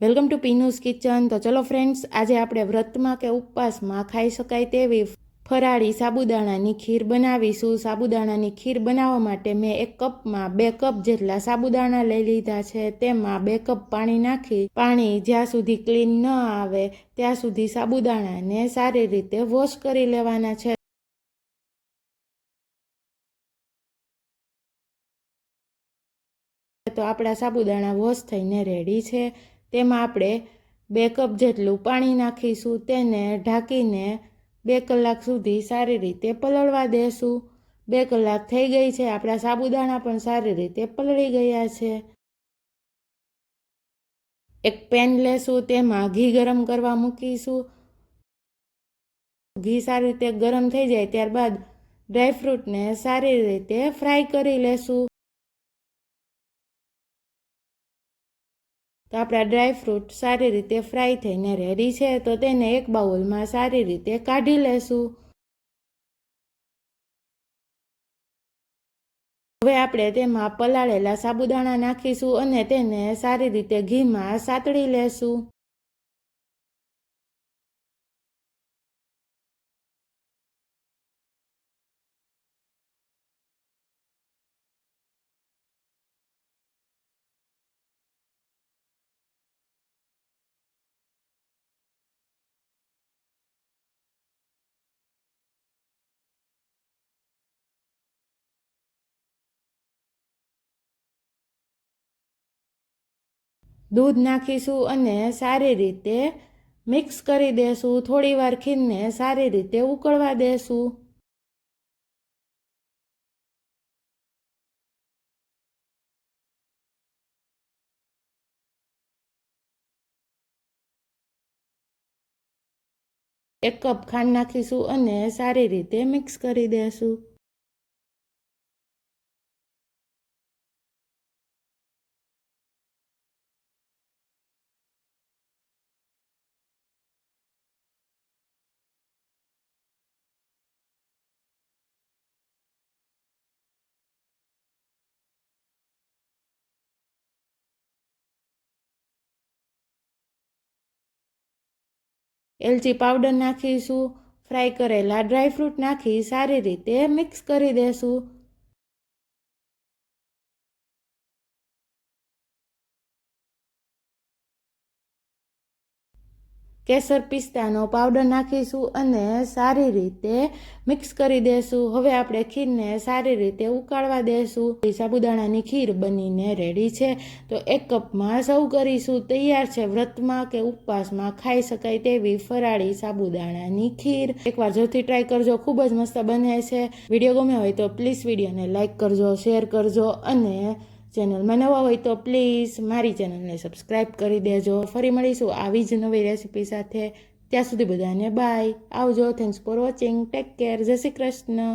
Welcome to પીનુસ kitchen. તો ચલો friends આજે આપણે વ્રતમાં કે ઉપવાસમાં ખાઈ શકાય તેવી ફરાળી સાબુદાણાની ખીર બનાવીશું. સાબુદાણાની ખીર બનાવવા માટે મેં એક કપમાં બે કપ જેટલા સાબુદાણા લઈ લીધા છે. તેમાં બે કપ પાણી નાખી, પાણી જ્યાં સુધી ક્લીન ન આવે ત્યાં સુધી સાબુદાણાને સારી રીતે વોશ કરી લેવાના છે. તો આપણા સાબુદાણા વોશ થઈને રેડી છે. તેમાં આપણે બે કપ જેટલું પાણી નાખીશું, તેને ઢાંકીને બે કલાક સુધી સારી રીતે પલળવા દેશું. બે કલાક થઈ ગઈ છે, આપણા સાબુદાણા પણ સારી રીતે પલળી ગયા છે. એક પેન લેશું, તેમાં ઘી ગરમ કરવા મૂકીશું. ઘી સારી રીતે ગરમ થઈ જાય, ત્યારબાદ ડ્રાયફ્રૂટને સારી રીતે ફ્રાય કરી લેશું. તો આપણા ડ્રાયફ્રૂટ સારી રીતે ફ્રાય થઈને રેડી છે, તો તેને એક બાઉલમાં સારી રીતે કાઢી લેશું. હવે આપણે તેમાં પલાળેલા સાબુદાણા નાખીશું અને તેને સારી રીતે ઘીમાં સાતળી લેશું. દૂધ નાખીશું અને સારી રીતે મિક્સ કરી દેશું. થોડીવાર ખીરને સારી રીતે ઉકળવા દેશું. એક કપ ખાંડ નાખીશું અને સારી રીતે મિક્સ કરી દેશું. એલચી પાવડર નાખીશું ફ્રાય કરેલા ડ્રાયફ્રૂટ નાખી સારી રીતે મિક્સ કરી દેશું. કેસર પિસ્તાનો પાવડર નાખીશું અને સારી રીતે મિક્સ કરી દેશું. હવે આપણે ખીરને સારી રીતે ઉકાળવા દેશું. સાબુદાણાની ખીર બનીને રેડી છે. તો એક કપમાં સૌ કરીશું. તૈયાર છે વ્રતમાં કે ઉપવાસમાં ખાઈ શકાય તેવી ફરાળી સાબુદાણાની ખીર. એકવાર જોથી ટ્રાય કરજો. ખૂબ જ મસ્ત બને છે. વીડિયો ગમ્યો હોય તો પ્લીઝ વિડીયોને લાઇક કરજો શેર કરજો અને ચેનલમાં નવા હોય તો પ્લીઝ મારી ચેનલને સબસ્ક્રાઈબ કરી દેજો. ફરી મળીશું આવી જ નવી રેસીપી સાથે. ત્યાં સુધી બધાને બાય આવજો. Thanks for watching take care Jai Shri Krishna.